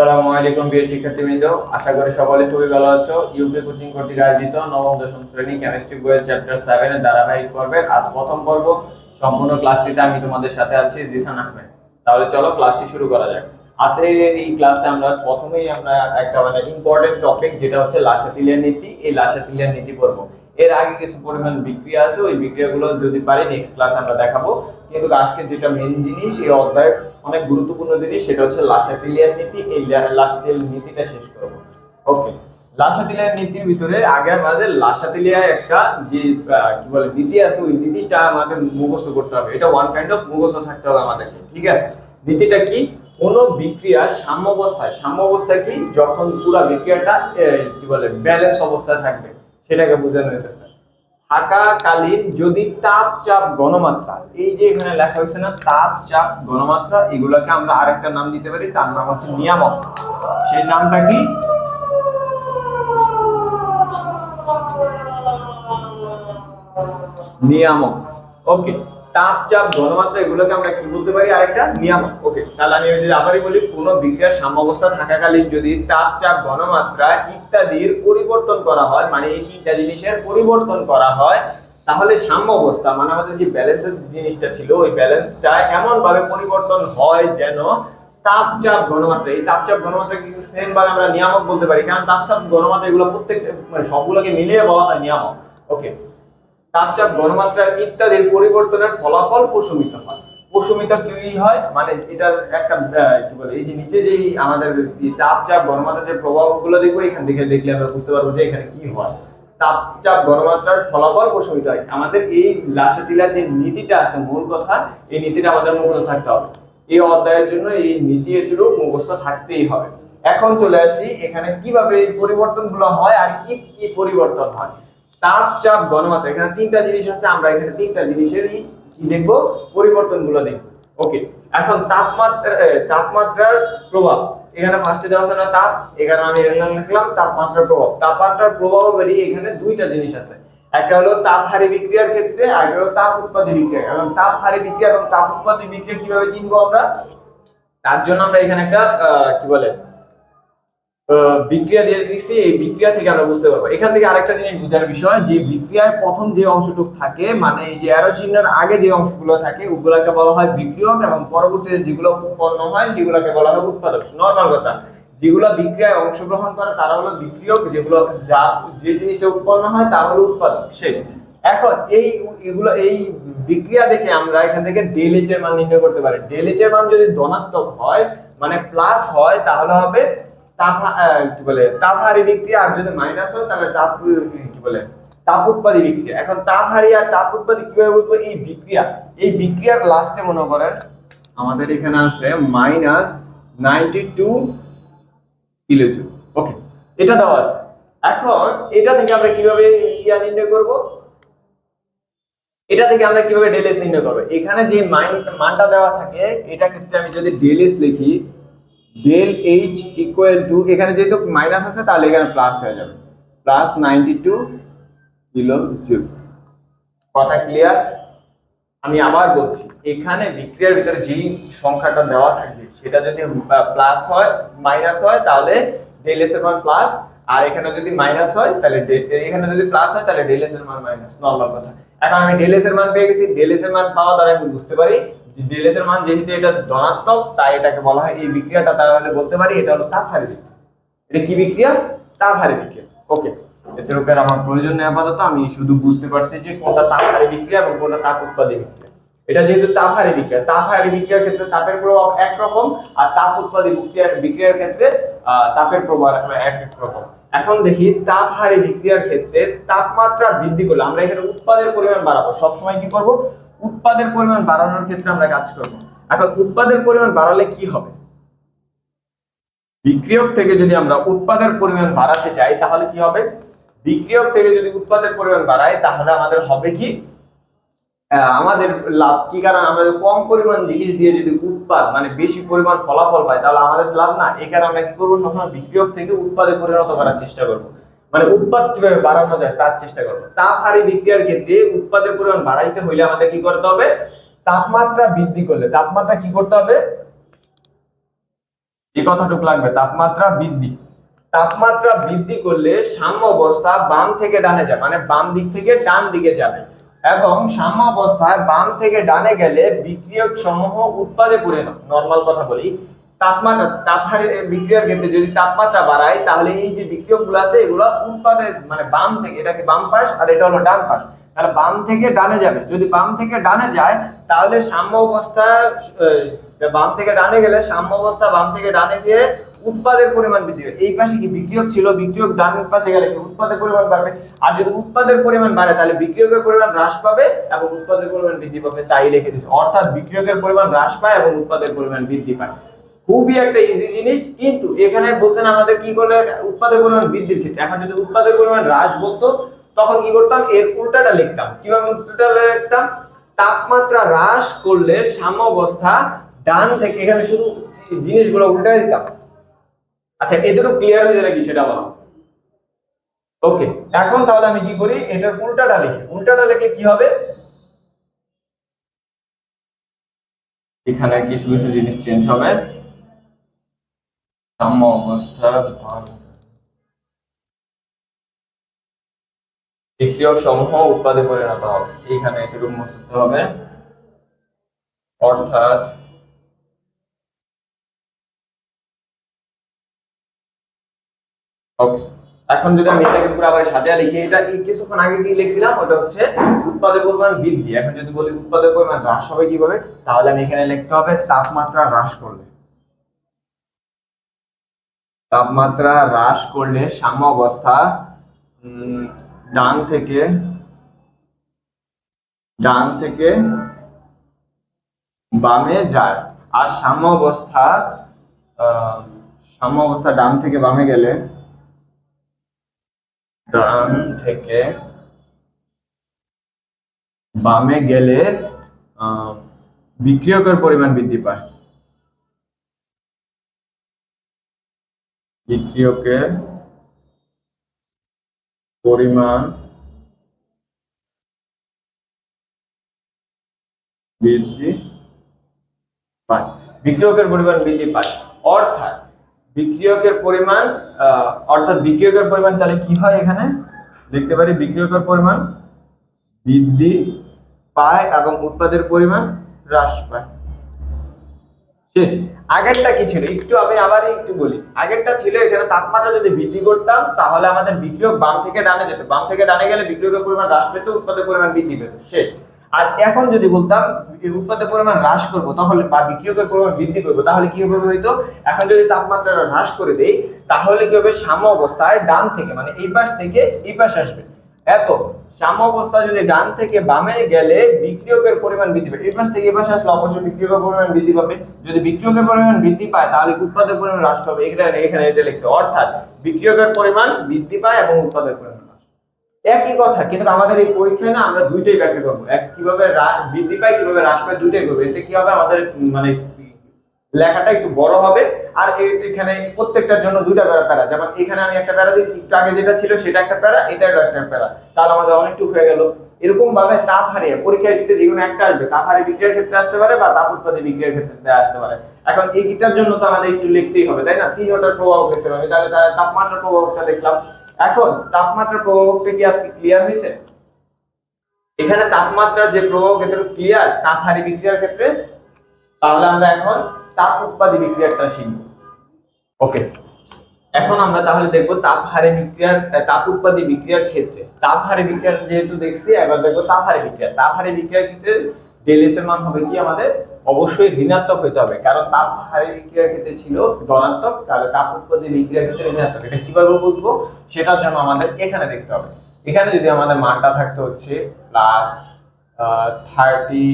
আসসালামু আলাইকুম, প্রিয় শিক্ষার্থীবৃন্দ। আশা করি সকলে খুবই ভালো আছো। ইউকে কোচিং কর্তৃক আয়োজিত নবম, দশম শ্রেণি কেমিস্ট্রি বইয়ের চ্যাপ্টার সেভেন এর ধারাবাহিক পর্বের আজ প্রথম পর্ব। সম্পূর্ণ ক্লাসটিতে আমি তোমাদের সাথে আছি জিসান আহমেদ। তাহলে চলো ক্লাসটি শুরু করা যাক। আজকের এই ক্লাসে আমরা প্রথমেই আমরা একটা মানে ইম্পর্টেন্ট টপিক যেটা হচ্ছে লাসাতিলিয়ার নীতি। এই লাসাতিলিয়ার নীতি পড়ব এর আগে কিছু পরিমাণ বিক্রিয়া আছে, ওই বিক্রিয়াগুলো যদি পারি নেক্সট ক্লাস আমরা দেখাবো। কিন্তু আজকে যেটা মেন জিনিস, এই অধ্যায়ের অনেক গুরুত্বপূর্ণ জিনিস, সেটা হচ্ছে লাসাতিলিয়ার নীতি, এই লাসাতিলিয়ার নীতিটা শেষ করব। ওকে লাসাতিলিয়ার নীতির ভিতরে আগে আমাদের লাসাতিলিয়া একটা যে কি বলে, নীতি আছে, ওই নীতিটা আমাদের মুখস্থ করতে হবে। এটা ওয়ান কাইন্ড অফ মুখস্থ থাকতে হবে আমাদেরকে, ঠিক আছে? নীতিটা কি? কোন বিক্রিয়ার সাম্যাবস্থায়, সাম্যাবস্থা কি? যখন পুরো বিক্রিয়াটা কি বলে ব্যালেন্স অবস্থায় থাকবে। সেটাকে বোঝানো হইতেছে। থাকাকালীন যদি তাপ চাপ গণমাত্রা, এই যে এখানে লেখা হয়েছে না, তাপ চাপ গণমাত্রা, এগুলাকে আমরা আরেকটা নাম দিতে পারি, তার নাম হচ্ছে নিয়ামক সেই নামটা কি? নিয়ামক ওকে। তাপ, চাপ, ঘনমাত্রা, এগুলোকে আমরা কি বলতে পারি? আরেকটা নিয়ামক। ওকে তাহলে আমি যদি আবারই বলি বিক্রিয়ার সাম্যাবস্থা থাকাকালীন যদি তাপ, চাপ, ঘনমাত্রা ইত্যাদির পরিবর্তন করা হয় মানে এই তিনটা জিনিসের পরিবর্তন করা হয়, তাহলে সাম্য অবস্থা মানে আমাদের যে ব্যালেন্সের জিনিসটা ছিল, ওই ব্যালেন্সটা এমন ভাবে পরিবর্তন হয় যেন তাপচাপ ঘনমাত্রা, এই তাপচাপ ঘনমাত্রা কিন্তু সেম ভাবে আমরা নিয়ামক বলতে পারি, কারণ তাপচাপ ঘনমাত্রা এগুলো প্রত্যেক মানে সবগুলোকে মিলিয়ে বলা হয় নিয়ামক। ওকে তাপচাপ ঘনমাত্রা ইত্যাদির পরিবর্তনের ফলাফল প্রশমিত হয়। প্রশমিত কি হয়? মানে এটার একটা কি বলে, এই যে নিচে যেই আমাদের তাপচাপ ঘনমাত্রার যে প্রভাবগুলো দেখব, এখান থেকে দেখলে আমরা বুঝতে পারব যে এখানে কি হয়। তাপচাপ ঘনমাত্রার ফলাফল প্রশমিত হয়। আমাদের এই লাসাতিলার যে নীতিটা আছে, মূল কথা, এই নীতিটা আমাদের মুখস্থ থাকতে হবে। এই অধ্যায়ের জন্য এই নীতি এটিরও মুখস্থ থাকতেই হবে। এখন চলে আসি, এখানে কীভাবে এই পরিবর্তনগুলো হয় আর কি কি পরিবর্তন হয়। তাপ, চাপ, ঘনমাত্রা, এখানে তিনটা জিনিস আছে, আমরা এখানে তিনটা জিনিসেরই কি দেখব? পরিবর্তনগুলো দেখব। ওকে, এখন তাপমাত্রা তাপমাত্রার প্রভাব। এখানে ফার্স্টে দেওয়া আছে না তাপ, এখানে আমি লিখলাম তাপমাত্রার প্রভাব। তাপমাত্রার প্রভাব বেরিয়ে এখানে দুইটা জিনিস আছে। একটা হলো তাপ তাপহারী বিক্রিয়ার ক্ষেত্রে, আর হলো তাপ উৎপাদী বিক্রিয়া। এবং তাপহারী বিক্রিয়া এবং তাপ উৎপাদী বিক্রিয়া কীভাবে চিনবো আমরা? তার জন্য আমরা এখানে একটা কি বলে বিক্রিয়া দিয়ে দিচ্ছি এই বিক্রিয়া থেকে আমরা বুঝতে পারব। এখান থেকে আরেকটা জিনিস বোঝার বিষয়, যে বিক্রিয়ায় প্রথম যে অংশটুকু থাকে মানে এই যে অ্যারো চিহ্নের আগে যে অংশগুলো থাকে, ওগুলাকে বলা হয় বিক্রিয়ক এবং পরবর্তীতে যেগুলো উৎপন্ন হয়, সেগুলোকে বলা হয় উৎপাদক। নর্মাল কথা। যেগুলো বিক্রিয়ায় অংশগ্রহণ করে, তারা হলো বিক্রিয়ক, যেগুলো যা, যে জিনিসটা উৎপন্ন হয়, তা হলো উৎপাদক। শেষ। এখন এই, এগুলো, এই বিক্রিয়া দেখে আমরা এখান থেকে ডেল এইচ এর মান নির্ণয় করতে পারি। ডেল এইচ এর মান যদি ধনাত্মক হয় মানে প্লাস হয়, তাহলে হবে কি বলে তাপহারী বিক্রিয়া, আর যদি মাইনাস হয়, তাহলে তাপ, কি বলে তাপ উৎপাদী বিক্রিয়া। এখন তাপহারী আর তাপ উৎপাদী কীভাবে বলব? এই বিক্রিয়া, এই বিক্রিয়ার লাস্টে মনে করেন, আমাদের এখানে আছে minus ninety two kilojoule okay এটা দেওয়া আছে। এখন এটা থেকে আমরা কীভাবে ইয়া নির্ণয় করব? এটা থেকে আমরা কীভাবে ডেল এস নির্ণয় করব? এখানে যে মান, মানটা দেওয়া থাকে, এটা ক্ষেত্রে আমি যদি ডেল এস লিখি ডেল এইচ ইকুয়াল টু এখানে যেহেতু মাইনাস আছে, তাহলে এখানে প্লাস হয়ে যাবে। Plus ninety two kilojoule কথা ক্লিয়ার আমি আবার বলছি, এখানে বিক্রিয়ার ভিতরে যেই সংখ্যাটা দেওয়া থাকবে, সেটা যদি প্লাস হয় মাইনাস হয়, তাহলে ডেল এস এর মান প্লাস আর এখানে যদি মাইনাস হয়, তাহলে এখানে যদি প্লাস হয়, তাহলে ডেল এস এর মান মাইনাস নর্মাল কথা। এখন আমি ডেল এস এর মান পেয়ে গেছি ডেল এস এর মান পাওয়া দ্বারা আমি বুঝতে পারি যে ডেল এস এর মান যেহেতু এটা ধনাত্মক, তাই এটাকে বলা হয় এই বিক্রিয়াটা, তাহলে বলতে পারি এটা হলো তাপহারী বিক্রিয়া। এটা কি বিক্রিয়া? তাপহারী বিক্রিয়া। ওকে এতে উপর আমার প্রয়োজন নেই আপাতত, আমি শুধু বুঝতে পারছি যে কোনটা তাপহারী বিক্রিয়া এবং কোনটা তাপ উৎপাদী বিক্রিয়া। এটা যেহেতু তাপহারী বিক্রিয়া তাপহারী বিক্রিয়ার ক্ষেত্রে তাপের প্রভাব একরকম আর তাপ উৎপাদী বিক্রিয়ার বিক্রিয়ার ক্ষেত্রে তাপের প্রভাব এক এক রকম। এখন দেখি তাপহারী বিক্রিয়ার ক্ষেত্রে তাপমাত্রা বৃদ্ধি করলে আমরা এখানে উৎপাদের পরিমাণ বাড়াবো। সবসময় কি করব? উৎপাদের পরিমাণ বাড়ানোর ক্ষেত্রে আমরা কাজ করব। এখন উৎপাদের পরিমাণ বাড়ালে কি হবে? বিক্রিয়ক থেকে যদি আমরা উৎপাদের পরিমাণ বাড়াতে চাই, তাহলে কি হবে? বিক্রিয়ক থেকে যদি উৎপাদের পরিমাণ বাড়াই, তাহলে আমাদের হবে কি? আমাদের লাভ কি? কারণ আমরা কম পরিমাণ জিনিস দিয়ে যদি উৎপাদ মানে বেশি পরিমাণ ফলাফল পাই, তাহলে আমাদের লাভ না। এই কারণে আমরা কি করব? সবসময় বিক্রিয়ক থেকে উৎপাদে পরিণত করার চেষ্টা করব। মানে উৎপাদ কীভাবে বাড়ানো যায় তার চেষ্টা করব। তাপহারী বিক্রিয়ার ক্ষেত্রে উৎপাদের পরিমাণ বাড়াইতে হইলে আমাদের কি করতে হবে? তাপমাত্রা বৃদ্ধি করলে, তাপমাত্রা কি করতে হবে? এই কথাটুকু লাগবে, তাপমাত্রা বৃদ্ধি। তাপমাত্রা বৃদ্ধি করলে সাম্য অবস্থা বাম থেকে ডানে যায় মানে বাম দিক থেকে ডান দিকে যাবে। এবং সাম্য অবস্থায় বাম থেকে ডানে গেলে বিক্রিয়ক সমূহ উৎপাদে পরিণত নর্মাল কথা বলি। তাপমাত্রা, তাপহারে বিক্রিয়ার ক্ষেত্রে যদি তাপমাত্রা বাড়ায়, তাহলে এই যে বিক্রিয়কগুলো আছে, এগুলো উৎপাদের মানে বাম থেকে এটাকে বাম পাশ আর এটা হলো ডান পাশ, তাহলে বাম থেকে ডানে যাবে। যদি বাম থেকে ডানে যায়, তাহলে সাম্য অবস্থা বাম থেকে ডানে গেলে সাম্য অবস্থা বাম থেকে ডানে গিয়ে উৎপাদের পরিমাণ বৃদ্ধি হবে এই পাশে কি বিক্রিয়ক ছিল? বিক্রিয়ক ডান পাশে গেলে কি উৎপাদের পরিমাণ বাড়বে? আর যদি উৎপাদের পরিমাণ বাড়ে, তাহলে বিক্রিয়কের পরিমাণ হ্রাস পাবে এবং উৎপাদের পরিমাণ বৃদ্ধি পাবে, তাই রেখে দিচ্ছে অর্থাৎ বিক্রিয়কের পরিমাণ হ্রাস পায় এবং উৎপাদের পরিমাণ বৃদ্ধি পায়। খুবই একটা ইজি জিনিস, কিন্তু এখানে বলছেন আমাদের কি করলে উৎপাদের পরিমাণ বৃদ্ধির ক্ষেত্রে। এখন যদি উৎপাদের পরিমাণ হ্রাস বলতো, তখন কি করতাম? এর উল্টাটা লিখতাম। কীভাবে উল্টাটা লিখতাম? তাপমাত্রা হ্রাস করলে সাম্যাবস্থা ডান থেকে এখানে শুধু জিনিসগুলো উল্টা দিতাম। আচ্ছা এ দুটো ক্লিয়ার হয়ে যাবে কি সেটা বলো? ওকে এখন তাহলে আমি কি করি? এটার উল্টাটা লিখি। উল্টাটা লিখে কি হবে? এখানে কিছু কিছু জিনিস চেঞ্জ হবে। সাম্য অবস্থা বিক্রিয়ক সমূহ উৎপাদে পরিণত হবে। এইখানে এটুকু মুছতে হবে। অর্থাৎ এখন যদি আমি এটাকে পুরো আবার সাজিয়ে লিখি, এটা কিছুক্ষণ আগে কি লিখছিলাম? ওটা হচ্ছে উৎপাদের পরিমাণ বৃদ্ধি। এখন যদি বলি উৎপাদের পরিমাণ হ্রাস হবে কীভাবে? তাহলে আমি এখানে লিখতে হবে তাপমাত্রা হ্রাস করলে। তাপমাত্রা হ্রাস করলে সাম্য অবস্থা ডান থেকে ডান থেকে বামে যায়। আর সাম্য অবস্থা সাম্য অবস্থা ডান থেকে বামে গেলে ডান থেকে বামে গেলে বিক্রিয়কের পরিমাণ বৃদ্ধি পায়। বিক্রিয়কের পরিমাণ বৃদ্ধি পায়। বিক্রিয়কের পরিমাণ বৃদ্ধি পায়। অর্থাৎ বিক্রিয়কের পরিমাণ অর্থাৎ বিক্রিয়কের পরিমাণ তাহলে কি হয় এখানে? দেখতে পারি, বিক্রিয়কের পরিমাণ বৃদ্ধি পায় এবং উৎপাদের পরিমাণ হ্রাস পায়। শেষ আগেরটা কি ছিল? একটু আমি আবার একটু বলি। আগেরটা ছিল এখানে তাপমাত্রা যদি বৃদ্ধি করতাম, তাহলে আমাদের বিক্রিয়ক বাম থেকে ডানে যেত। বাম থেকে ডানে গেলে বিক্রিয়কের পরিমাণ হ্রাস পেত পরিমাণ বৃদ্ধি পেত। শেষ। আর এখন যদি বলতাম, এই পরিমাণ হ্রাস করব, তাহলে বা বিক্রিয়কের পরিমাণ বৃদ্ধি করব, তাহলে কি হবে হয়তো এখন যদি তাপমাত্রা হ্রাস করে দেই, তাহলে কি হবে? সাম্য অবস্থায় ডান থেকে মানে এই পাশ থেকে এই পাশ আসবে। এত সাম্য অবস্থা যদি ডান থেকে বামে গেলে বিক্রিয়কের পরিমাণ বৃদ্ধি পাবে এই পাশ থেকে এই পাশে আসলে অবশ্যই বিক্রিয়কের পরিমাণ বৃদ্ধি পাবে। যদি বিক্রিয়কের পরিমাণ বৃদ্ধি পায়, তাহলে উৎপাদের পরিমাণ হ্রাস পাবে। এখানে এখানে এটা লিখছে, অর্থাৎ বিক্রিয়কের পরিমাণ বৃদ্ধি পায় এবং উৎপাদের পরিমাণ। একই কথা, কিন্তু আমাদের এই পরীক্ষায় না আমরা দুইটাই ব্যাখ্যা করব। এক কীভাবে বৃদ্ধি পায়, কীভাবে হ্রাস পায়, দুইটাই করব। এতে কি হবে? আমাদের মানে লেখাটা একটু বড় হবে। আর এখানে প্রত্যেকটার জন্য দুইটা করে প্যারা। যেমন এখানে আমি একটা প্যারা দিচ্ছি একটু আগে যেটা ছিল সেটা একটা প্যারা, এটা একটা প্যারা। তাহলে আমাদের অনেকটুকু হয়ে গেল। এরকম ভাবে তাপ হারিয়ে পরীক্ষায় দিতে যে কোনো একটা আসবে। তাপ হারিয়ে বিক্রিয়ার ক্ষেত্রে আসতে পারে বা তাপ উৎপাদী বিক্রিয়ার ক্ষেত্রে আসতে পারে। এখন এই গিটার জন্য তো আমাদের একটু লিখতেই হবে, তাই না? তিনটার প্রভাব দেখতে হবে তাহলে তার তাপমাত্রার প্রভাবটা দেখলাম। এখন তাপমাত্রার প্রভাবটা কি আজকে ক্লিয়ার হয়েছে? এখানে তাপমাত্রার যে প্রভাব ক্ষেত্রে ক্লিয়ার তাপ হারি বিক্রিয়ার ক্ষেত্রে? তাহলে আমরা এখন তাপ উৎপাদী বিক্রিয়াটা শিখব ওকে এখন আমরা তাহলে দেখব তাপ হারে বিক্রিয়ার তাপ উৎপাদী বিক্রিয়ার ক্ষেত্রে। তাপ হারে বিক্রিয়ার যেহেতু দেখছি এবার দেখব তাপ হারে বিক্রিয়া। তাপ হারে বিক্রিয়ার ক্ষেত্রে ডেল এস এর মান হবে কি আমাদের? অবশ্যই ঋণাত্মক হতে হবে। কারণ তাপ হারে বিক্রিয়ার ক্ষেত্রে ছিল ধনাত্মক তাহলে তাপ উৎপাদী বিক্রিয়ার ক্ষেত্রে ঋণাত্মক। এটা কীভাবে বুঝব? সেটার জন্য আমাদের এখানে দেখতে হবে। এখানে যদি আমাদের মানটা থাকতে হচ্ছে প্লাস থার্টি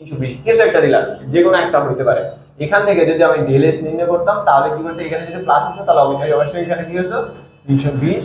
তিনশো বিশ। কিছু একটা দিলাম। যে কোনো একটা হইতে পারে। এখান থেকে যদি আমি ডেলেস নির্ণয় করতাম, তাহলে কি করতে? এখানে যদি প্লাস তাহলে অবশ্যই অবশ্যই এখানে কি হতো? তিনশো বিশ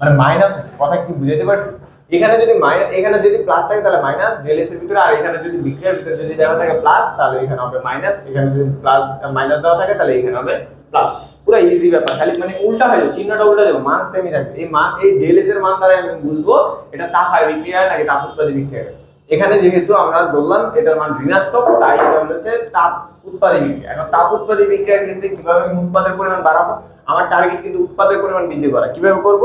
মানে মাইনাস কথা কি বুঝাতে পারছি এখানে যদি মাইনাস এখানে যদি প্লাস থাকে, তাহলে মাইনাস ডেলেস এর ভিতরে আর এখানে যদি বিক্রিয়ার ভিতরে যদি দেওয়া থাকে প্লাস তাহলে এখানে হবে মাইনাস এখানে যদি প্লাস মাইনাস দেওয়া থাকে, তাহলে এখানে হবে প্লাস পুরো ইজি ব্যাপার। খালি মানে উল্টা হয়ে যাবে। চিহ্নটা উল্টা যাবে। মান সেমই থাকবে। এই মান এই ডেলেস এর মান দ্বারা আমি বুঝব, এটা তাপ হার বিক্রিয়া নাকি তাপ উৎপাদী বিক্রিয়া এখানে যেহেতু আমরা ধরলাম এটার মান ঋণাত্মক, তাই হচ্ছে তাপ উৎপাদী বিক্রিয়া। এখন তাপ উৎপাদী বিক্রিয়ার ক্ষেত্রে কীভাবে আমি উৎপাদের পরিমাণ বাড়াবো? আমার টার্গেট কিন্তু উৎপাদের পরিমাণ বৃদ্ধি করা। কীভাবে করব?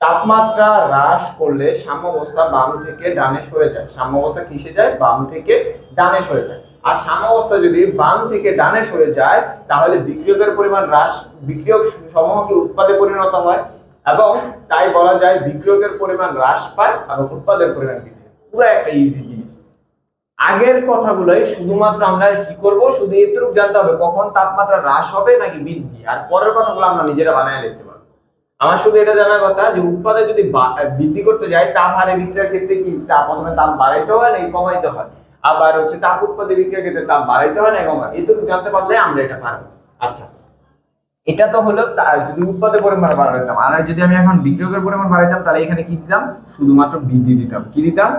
তাপমাত্রা হ্রাস করলে সাম্যাবস্থা বাম থেকে ডানে সরে যায়। সাম্যাবস্থা কিসে যায়? বাম থেকে ডানে সরে যায়। আর সাম্যাবস্থা যদি বাম থেকে ডানে সরে যায়, তাহলে বিক্রিয়কের পরিমাণ হ্রাস, বিক্রিয়ক সমূহকে উৎপাদে পরিণত হয় এবং তাই বলা যায় বিক্রিয়কের পরিমাণ হ্রাস পায় এবং উৎপাদের পরিমাণ বৃদ্ধি। পুরো একটা ইজি জিনিস। আগের কথাগুলোই শুধুমাত্র আমরা কি করব? শুধু এতটুকু জানতে হবে, কখন তাপমাত্রা হ্রাস হবে নাকি বৃদ্ধি? আর পরের কথাগুলো আমরা নিজেরা বানায় লিখতে পারব। আমার শুধু এটা জানার কথা যে উৎপাদে যদি বৃদ্ধি করতে যাই, তাপ হারে বিক্রিয়ার ক্ষেত্রে কি তাপ প্রথমে তাপ বাড়াইতে হয় নাকি কমাইতে হয়? আবার হচ্ছে তাপ উৎপাদে বিক্রিয়ার ক্ষেত্রে তাপ বাড়াইতে হয় নাকি কমাই এটুকু জানতে পারলে আমরা এটা পারব। আচ্ছা। এটা তো হলো যদি উৎপাদের পরিমাণ বাড়াইতাম, আর যদি আমি এখন বিক্রিয়কের পরিমাণ বাড়াইতাম, তাহলে এখানে কি দিতাম? শুধুমাত্র বৃদ্ধি দিতাম। কি দিতাম?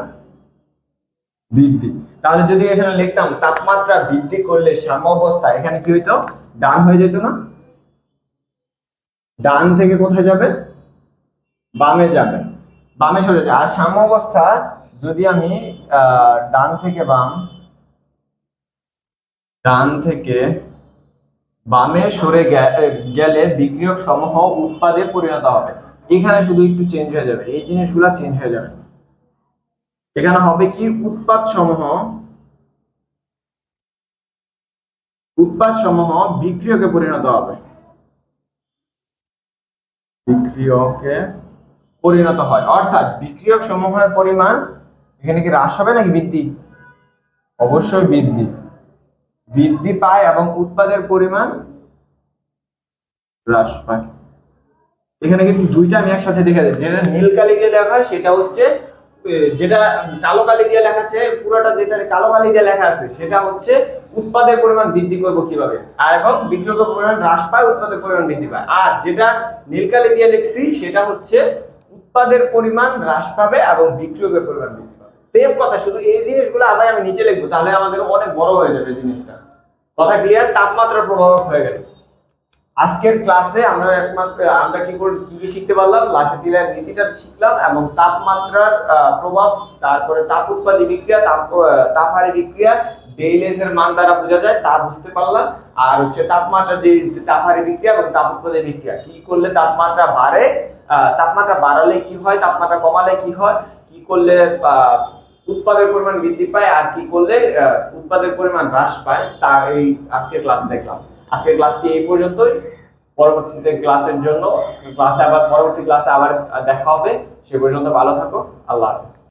বৃদ্ধি। তাহলে যদি এখানে লিখতাম তাপমাত্রা বৃদ্ধি করলে সাম্যাবস্থা এখানে কি হইতো? ডান হয়ে যেত না? ডান থেকে কোথায় যাবে? বামে যাবে। বামে সরে যাবে আর সাম্যাবস্থা যদি আমি ডান থেকে বাম, ডান থেকে বামে সরে গেলে বিক্রিয়ক সমূহ উৎপাদে পরিণত হবে। এখানে শুধু একটু চেঞ্জ হয়ে যাবে। এই জিনিসগুলা চেঞ্জ হয়ে যাবে। এখানে হবে কি? উৎপাদ সমূহ উৎপাদ সমূহ বিক্রিয়কে পরিণত হবে। বিক্রিয়কে পরিণত হয়। অর্থাৎ বিক্রিয়ক সমূহের পরিমাণ এখানে কি হ্রাস হবে নাকি বৃদ্ধি? অবশ্যই বৃদ্ধি। বৃদ্ধি পায় এবং উৎপাদের পরিমাণ হ্রাস পায়। এখানে কিন্তু দুইটা আমি একসাথে দেখে যেটা নীল কালি দিয়ে লেখা হয়, সেটা হচ্ছে যেটা কালো কালি দিয়ে লেখা আছে, পুরোটা যেটা কালো কালি দিয়ে লেখা আছে, সেটা হচ্ছে উৎপাদের পরিমাণ বৃদ্ধি করব কীভাবে? আর এবং বিক্রয়ের পরিমাণ হ্রাস পায়, উৎপাদের পরিমাণ বৃদ্ধি পায়। আর যেটা নীল কালি দিয়ে লিখছি, সেটা হচ্ছে উৎপাদের পরিমাণ হ্রাস পাবে এবং বিক্রয়ের পরিমাণ বৃদ্ধি পাবে। সেম কথা, শুধু এই জিনিসগুলো আবার আমি নিচে লিখব, তাহলে আমাদের অনেক বড় হয়ে যাবে জিনিসটা। কথা ক্লিয়ার তাপমাত্রার প্রভাবক হয়ে গেল আজকের ক্লাসে আমরা একমাত্র, আমরা কি করে, কি কি শিখতে পারলাম? লাসাতিলার নীতিটা শিখলাম এবং তাপমাত্রার প্রভাব, তারপরে তাপ উৎপাদী বিক্রিয়া, তাপ তাপহারী বিক্রিয়া ডেইলেস এর মান দ্বারা বোঝা যায়, তা বুঝতে পারলাম। আর হচ্ছে তাপমাত্রার যে তাপহারী বিক্রিয়া এবং তাপ উৎপাদী বিক্রিয়া, কি করলে তাপমাত্রা বাড়ে? তাপমাত্রা বাড়ালে কি হয়? তাপমাত্রা কমালে কি হয়? কি করলে উৎপাদের পরিমাণ বৃদ্ধি পায়? আর কি করলে উৎপাদের পরিমাণ হ্রাস পায়? তা এই আজকের ক্লাস দেখলাম। আজকের ক্লাসটি এই পর্যন্তই। পরবর্তীতে ক্লাসের জন্য ক্লাসে আবার, পরবর্তী ক্লাসে আবার দেখা হবে। সে পর্যন্ত ভালো থাকো। আল্লাহ হাফেজ।